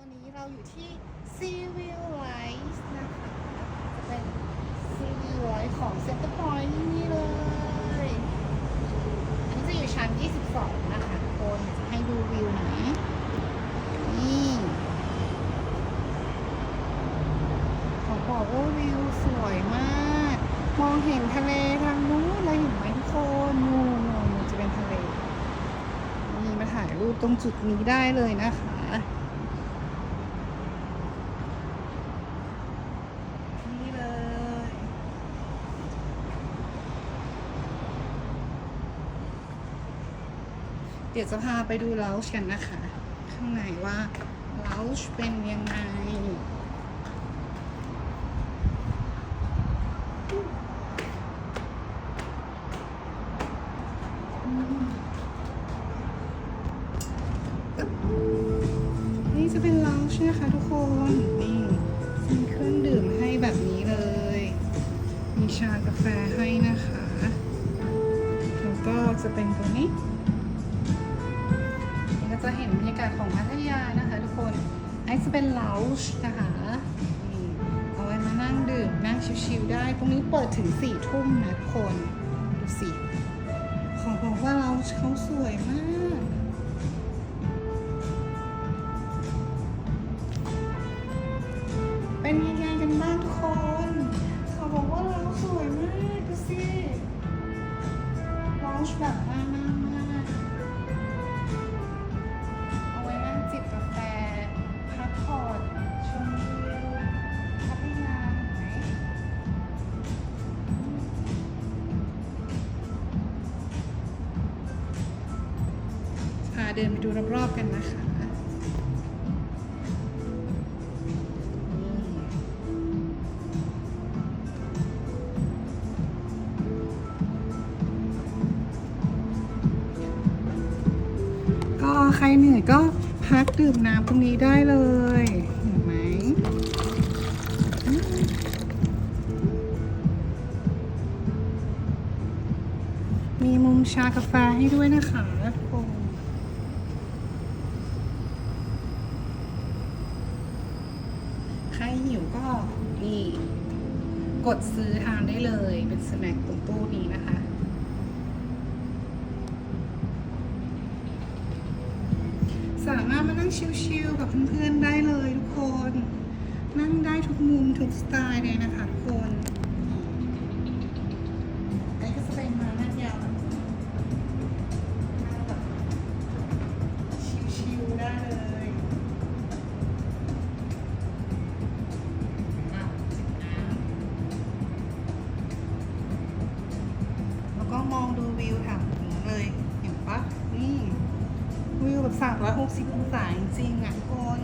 ตอนนี้เราอยู่ที่ Civil Lights นะคะ จะเป็น Civil Lights ของ Center Point นี่เลย อันนี้จะอยู่ชั้น 22 นะคะทุกคนจะให้ดูวิวหน่อยนี่ขอบอกว่าวิวสวยมาก มองเห็นทะเลทางนู้นเลยเห็นไหมทุกคนนู่นนู่นนู่นจะเป็นทะเล นี่มาถ่ายรูปตรงจุดนี้ได้เลยนะคะ นี่เลย เดี๋ยวจะพาไปดูเลาช์กันนะคะ ข้างในว่าเลาช์เป็นยังไงนี่จะเป็นเลาช์นะคะทุกคนนี่มีเครื่องดื่มให้แบบนี้เลย มีชากาแฟให้นะคะ แล้วก็จะเป็นตัวนี้ จะเห็นบรรยากาศของพัทยานะคะทุกคนไอซ์จะเป็นเลาช์นะคะเอาไว้มานั่งดื่มนั่งชิลๆได้ ตรงนี้เปิดถึงสี่ทุ่มนะทุกคน ดูสิ ของบอกว่าเลาช์เขาสวยมากเป็นยังไงกันบ้างทุกคน เขาบอกว่าเราสวยมากดูสิลอชแบบมากมากมากาเดินไปดูรอบๆกันนะคะก็ใครเหนื่อยก็พักดื่มน้ำตรงนี้ได้เลยเห็นไหมอืมมีมุมชากาแฟให้ด้วยนะคะทุกคนใคร หิวก็นี่กดซื้อทานได้เลยเป็นสแน็คตรงตู้นี้นะคะ สามารถมานั่งชิลๆกับเพื่อนๆได้เลยทุกคน นั่งได้ทุกมุมทุกสไตล์เลย มองดูวิวแถวนู้เลย เห็นปะนี่ วิวแบบ360องศาจริงๆอะทุกคน